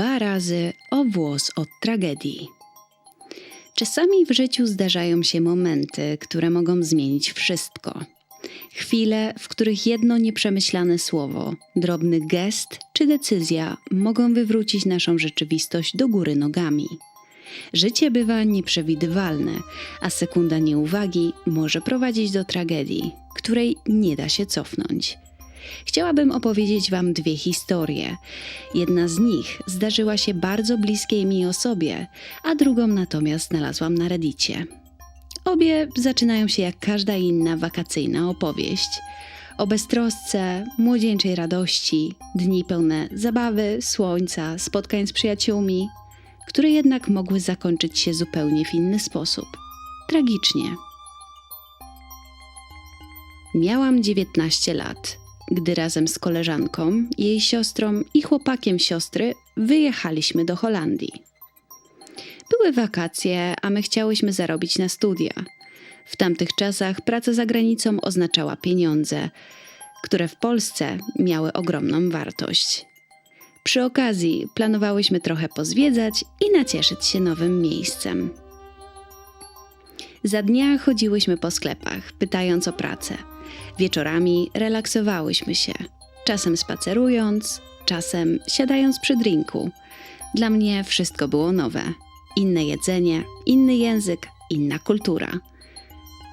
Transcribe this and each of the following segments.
dwa razy o włos od tragedii. Czasami w życiu zdarzają się momenty, które mogą zmienić wszystko. Chwile, w których jedno nieprzemyślane słowo, drobny gest czy decyzja mogą wywrócić naszą rzeczywistość do góry nogami. Życie bywa nieprzewidywalne, a sekunda nieuwagi może prowadzić do tragedii, której nie da się cofnąć. Chciałabym opowiedzieć Wam dwie historie. Jedna z nich zdarzyła się bardzo bliskiej mi osobie, a drugą natomiast znalazłam na Reddicie. Obie zaczynają się jak każda inna wakacyjna opowieść. O beztrosce, młodzieńczej radości, dni pełne zabawy, słońca, spotkań z przyjaciółmi, które jednak mogły zakończyć się zupełnie w inny sposób tragicznie. Miałam 19 lat, gdy razem z koleżanką, jej siostrą i chłopakiem siostry wyjechaliśmy do Holandii. Były wakacje, a my chciałyśmy zarobić na studia. W tamtych czasach praca za granicą oznaczała pieniądze, które w Polsce miały ogromną wartość. Przy okazji planowałyśmy trochę pozwiedzać i nacieszyć się nowym miejscem. Za dnia chodziłyśmy po sklepach, pytając o pracę. Wieczorami relaksowałyśmy się, czasem spacerując, czasem siadając przy drinku. Dla mnie wszystko było nowe. Inne jedzenie, inny język, inna kultura.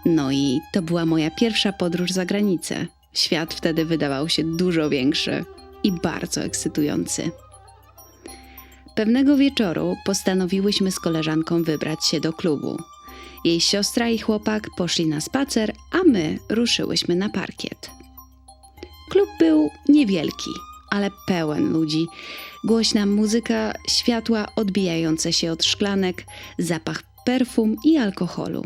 No i to była moja pierwsza podróż za granicę. Świat wtedy wydawał się dużo większy i bardzo ekscytujący. Pewnego wieczoru postanowiłyśmy z koleżanką wybrać się do klubu. Jej siostra i chłopak poszli na spacer, a my ruszyłyśmy na parkiet. Klub był niewielki, ale pełen ludzi. Głośna muzyka, światła odbijające się od szklanek, zapach perfum i alkoholu.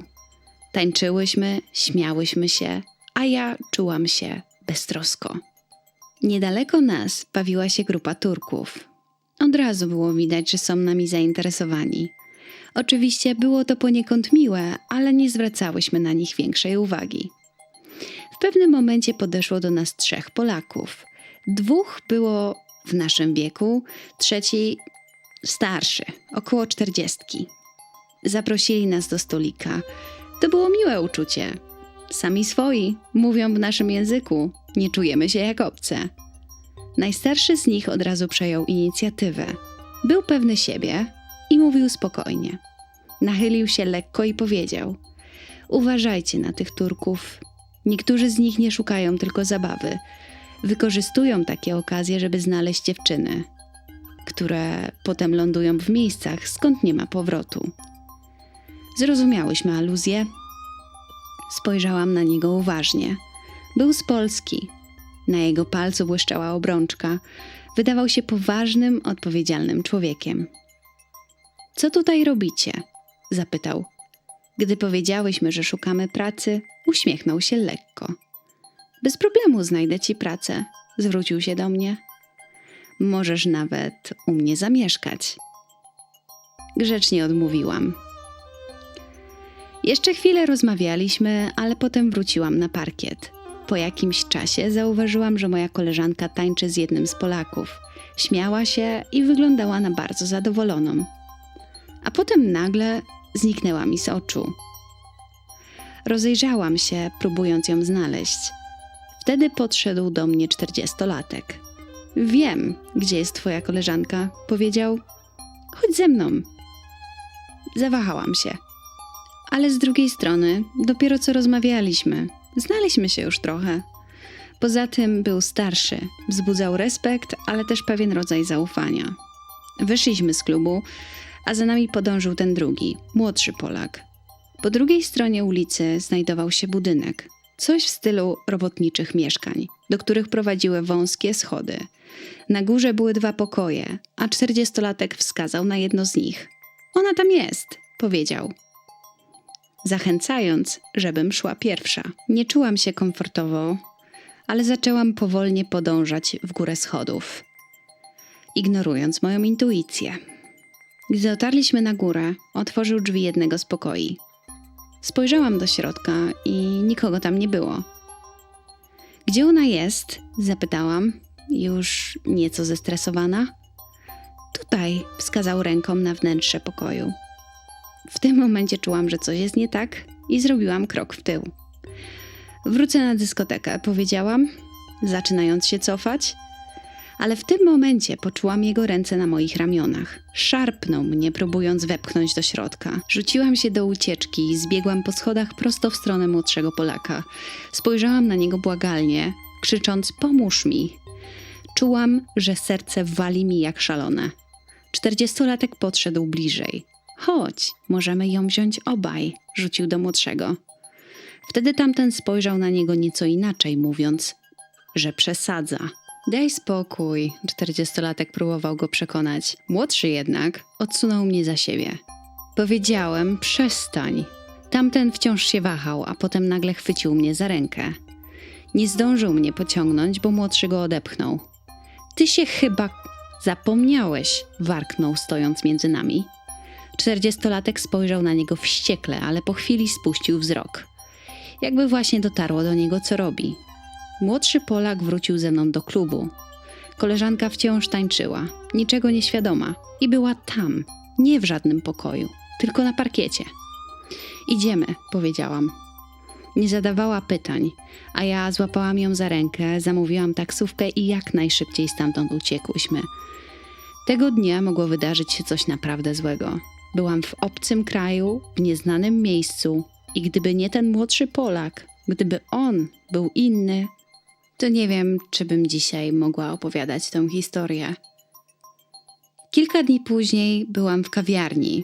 Tańczyłyśmy, śmiałyśmy się, a ja czułam się beztrosko. Niedaleko nas bawiła się grupa Turków. Od razu było widać, że są nami zainteresowani. Oczywiście było to poniekąd miłe, ale nie zwracałyśmy na nich większej uwagi. W pewnym momencie podeszło do nas trzech Polaków. Dwóch było w naszym wieku, trzeci starszy, około czterdziestki. Zaprosili nas do stolika. To było miłe uczucie. Sami swoi, mówią w naszym języku, nie czujemy się jak obce. Najstarszy z nich od razu przejął inicjatywę. Był pewny siebie mówił spokojnie. Nachylił się lekko i powiedział: Uważajcie na tych Turków. Niektórzy z nich nie szukają tylko zabawy. Wykorzystują takie okazje, żeby znaleźć dziewczyny, które potem lądują w miejscach, skąd nie ma powrotu. Zrozumiałyśmy aluzję. Spojrzałam na niego uważnie. Był z Polski. Na jego palcu błyszczała obrączka. Wydawał się poważnym, odpowiedzialnym człowiekiem. Co tutaj robicie? zapytał. Gdy powiedziałyśmy, że szukamy pracy, uśmiechnął się lekko. Bez problemu znajdę ci pracę, zwrócił się do mnie. Możesz nawet u mnie zamieszkać. Grzecznie odmówiłam. Jeszcze chwilę rozmawialiśmy, ale potem wróciłam na parkiet. Po jakimś czasie zauważyłam, że moja koleżanka tańczy z jednym z Polaków. Śmiała się i wyglądała na bardzo zadowoloną. A potem nagle zniknęła mi z oczu. Rozejrzałam się, próbując ją znaleźć. Wtedy podszedł do mnie czterdziestolatek. Wiem, gdzie jest twoja koleżanka, powiedział. Chodź ze mną. Zawahałam się. Ale z drugiej strony, dopiero co rozmawialiśmy, znaliśmy się już trochę. Poza tym był starszy, wzbudzał respekt, ale też pewien rodzaj zaufania. Wyszliśmy z klubu, a za nami podążył ten drugi, młodszy Polak. Po drugiej stronie ulicy znajdował się budynek, coś w stylu robotniczych mieszkań, do których prowadziły wąskie schody. Na górze były dwa pokoje, a czterdziestolatek wskazał na jedno z nich. Ona tam jest, powiedział. Zachęcając, żebym szła pierwsza. Nie czułam się komfortowo, ale zaczęłam powolnie podążać w górę schodów, ignorując moją intuicję. Gdy dotarliśmy na górę, otworzył drzwi jednego z pokoi. Spojrzałam do środka i nikogo tam nie było. Gdzie ona jest? zapytałam, już nieco zestresowana. Tutaj wskazał ręką na wnętrze pokoju. W tym momencie czułam, że coś jest nie tak i zrobiłam krok w tył. Wrócę na dyskotekę, powiedziałam, zaczynając się cofać. Ale w tym momencie poczułam jego ręce na moich ramionach. Szarpnął mnie, próbując wepchnąć do środka. Rzuciłam się do ucieczki i zbiegłam po schodach prosto w stronę młodszego Polaka. Spojrzałam na niego błagalnie, krzycząc: Pomóż mi! Czułam, że serce wali mi jak szalone. Czterdziestolatek podszedł bliżej. Chodź, możemy ją wziąć obaj, rzucił do młodszego. Wtedy tamten spojrzał na niego nieco inaczej, mówiąc, że przesadza. Daj spokój, czterdziestolatek próbował go przekonać. Młodszy jednak odsunął mnie za siebie. Powiedziałem, przestań. Tamten wciąż się wahał, a potem nagle chwycił mnie za rękę. Nie zdążył mnie pociągnąć, bo młodszy go odepchnął. Ty się chyba zapomniałeś, warknął stojąc między nami. Czterdziestolatek spojrzał na niego wściekle, ale po chwili spuścił wzrok. Jakby właśnie dotarło do niego, co robi. Młodszy Polak wrócił ze mną do klubu. Koleżanka wciąż tańczyła, niczego nieświadoma, i była tam, nie w żadnym pokoju, tylko na parkiecie. Idziemy, powiedziałam. Nie zadawała pytań, a ja złapałam ją za rękę, zamówiłam taksówkę i jak najszybciej stamtąd uciekłyśmy. Tego dnia mogło wydarzyć się coś naprawdę złego. Byłam w obcym kraju, w nieznanym miejscu i gdyby nie ten młodszy Polak, gdyby on był inny, to nie wiem, czy bym dzisiaj mogła opowiadać tę historię. Kilka dni później byłam w kawiarni.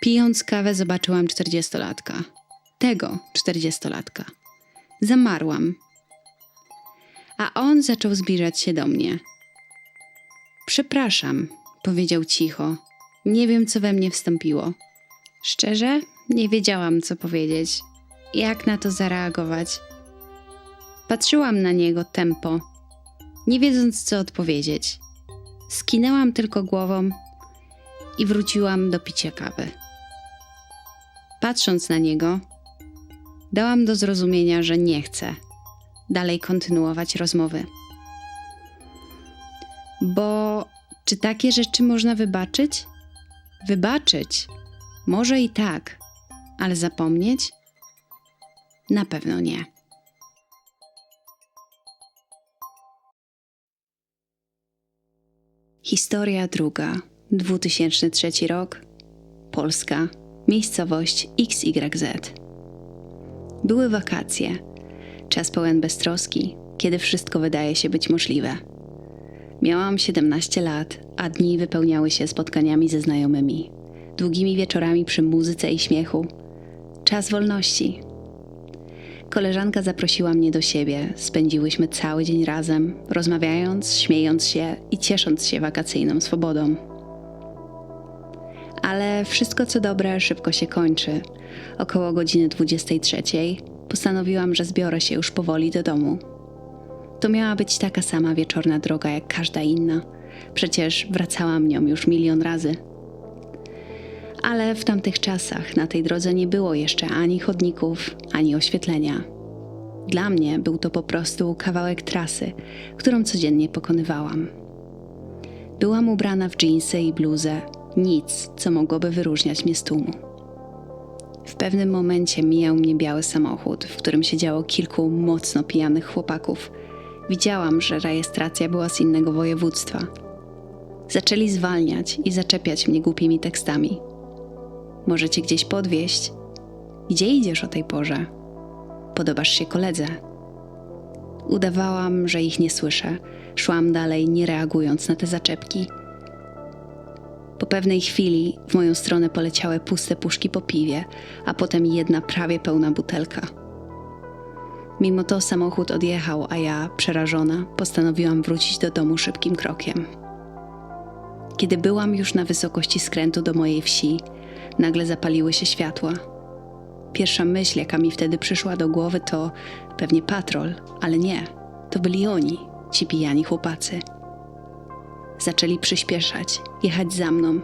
Pijąc kawę, zobaczyłam czterdziestolatka. Tego czterdziestolatka. Zamarłam. A on zaczął zbliżać się do mnie. Przepraszam, powiedział cicho. Nie wiem, co we mnie wstąpiło. Szczerze, nie wiedziałam, co powiedzieć. Jak na to zareagować? Patrzyłam na niego tempo, nie wiedząc, co odpowiedzieć. Skinęłam tylko głową i wróciłam do picia kawy. Patrząc na niego, dałam do zrozumienia, że nie chcę dalej kontynuować rozmowy. Bo czy takie rzeczy można wybaczyć? Wybaczyć? Może i tak, ale zapomnieć? Na pewno nie. Historia druga, 2003 rok, Polska, miejscowość XYZ. Były wakacje, czas pełen beztroski, kiedy wszystko wydaje się być możliwe. Miałam 17 lat, a dni wypełniały się spotkaniami ze znajomymi, długimi wieczorami przy muzyce i śmiechu. Czas wolności. Koleżanka zaprosiła mnie do siebie. Spędziłyśmy cały dzień razem, rozmawiając, śmiejąc się i ciesząc się wakacyjną swobodą. Ale wszystko co dobre szybko się kończy. Około godziny 23 postanowiłam, że zbiorę się już powoli do domu. To miała być taka sama wieczorna droga jak każda inna. Przecież wracałam nią już milion razy. Ale w tamtych czasach na tej drodze nie było jeszcze ani chodników, ani oświetlenia. Dla mnie był to po prostu kawałek trasy, którą codziennie pokonywałam. Byłam ubrana w dżinsy i bluzę, nic, co mogłoby wyróżniać mnie z tłumu. W pewnym momencie mijał mnie biały samochód, w którym siedziało kilku mocno pijanych chłopaków. Widziałam, że rejestracja była z innego województwa. Zaczęli zwalniać i zaczepiać mnie głupimi tekstami. Może cię gdzieś podwieźć? Gdzie idziesz o tej porze? Podobasz się koledze? Udawałam, że ich nie słyszę. Szłam dalej, nie reagując na te zaczepki. Po pewnej chwili w moją stronę poleciały puste puszki po piwie, a potem jedna prawie pełna butelka. Mimo to samochód odjechał, a ja, przerażona, postanowiłam wrócić do domu szybkim krokiem. Kiedy byłam już na wysokości skrętu do mojej wsi, nagle zapaliły się światła. Pierwsza myśl, jaka mi wtedy przyszła do głowy, to pewnie patrol, ale nie, to byli oni, ci pijani chłopacy. Zaczęli przyspieszać, jechać za mną.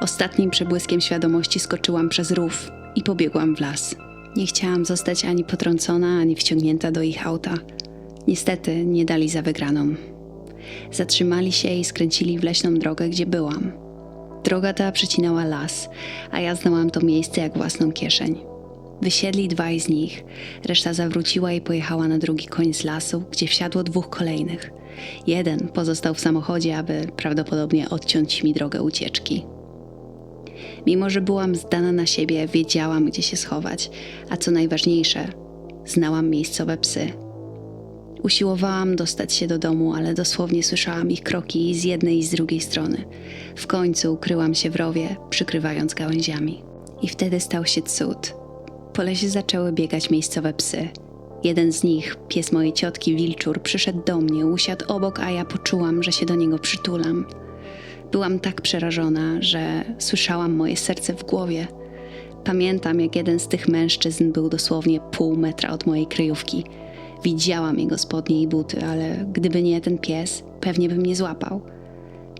Ostatnim przebłyskiem świadomości skoczyłam przez rów i pobiegłam w las. Nie chciałam zostać ani potrącona, ani wciągnięta do ich auta. Niestety nie dali za wygraną. Zatrzymali się i skręcili w leśną drogę, gdzie byłam. Droga ta przecinała las, a ja znałam to miejsce jak własną kieszeń. Wysiedli dwaj z nich, reszta zawróciła i pojechała na drugi koniec lasu, gdzie wsiadło dwóch kolejnych. Jeden pozostał w samochodzie, aby prawdopodobnie odciąć mi drogę ucieczki. Mimo, że byłam zdana na siebie, wiedziałam, gdzie się schować, a co najważniejsze, znałam miejscowe psy. Usiłowałam dostać się do domu, ale dosłownie słyszałam ich kroki z jednej i z drugiej strony. W końcu ukryłam się w rowie, przykrywając gałęziami. I wtedy stał się cud. Po lesie zaczęły biegać miejscowe psy. Jeden z nich, pies mojej ciotki Wilczur, przyszedł do mnie, usiadł obok, a ja poczułam, że się do niego przytulam. Byłam tak przerażona, że słyszałam moje serce w głowie. Pamiętam, jak jeden z tych mężczyzn był dosłownie pół metra od mojej kryjówki. Widziałam jego spodnie i buty, ale gdyby nie ten pies, pewnie bym nie złapał.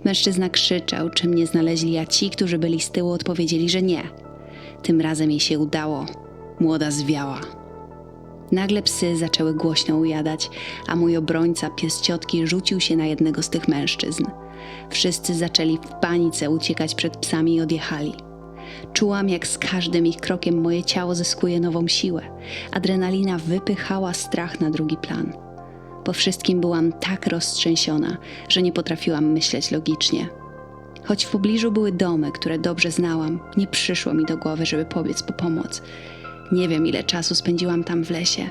Mężczyzna krzyczał, czy mnie znaleźli, a ci, którzy byli z tyłu, odpowiedzieli, że nie. Tym razem jej się udało. Młoda zwiała. Nagle psy zaczęły głośno ujadać, a mój obrońca, pies ciotki, rzucił się na jednego z tych mężczyzn. Wszyscy zaczęli w panice uciekać przed psami i odjechali. Czułam, jak z każdym ich krokiem moje ciało zyskuje nową siłę. Adrenalina wypychała strach na drugi plan. Po wszystkim byłam tak roztrzęsiona, że nie potrafiłam myśleć logicznie. Choć w pobliżu były domy, które dobrze znałam, nie przyszło mi do głowy, żeby pobiec po pomoc. Nie wiem, ile czasu spędziłam tam w lesie.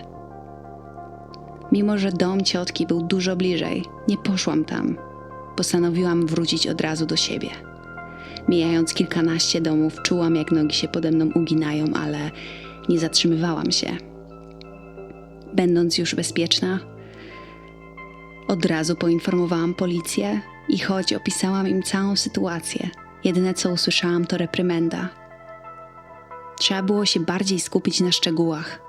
Mimo, że dom ciotki był dużo bliżej, nie poszłam tam. Postanowiłam wrócić od razu do siebie. Mijając kilkanaście domów, czułam, jak nogi się pode mną uginają, ale nie zatrzymywałam się. Będąc już bezpieczna, od razu poinformowałam policję i choć opisałam im całą sytuację, jedyne co usłyszałam to reprymenda. Trzeba było się bardziej skupić na szczegółach.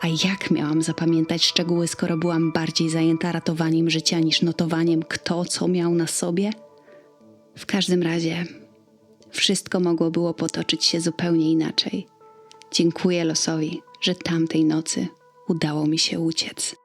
A jak miałam zapamiętać szczegóły, skoro byłam bardziej zajęta ratowaniem życia niż notowaniem, kto co miał na sobie? W każdym razie, wszystko mogło było potoczyć się zupełnie inaczej. Dziękuję losowi, że tamtej nocy udało mi się uciec.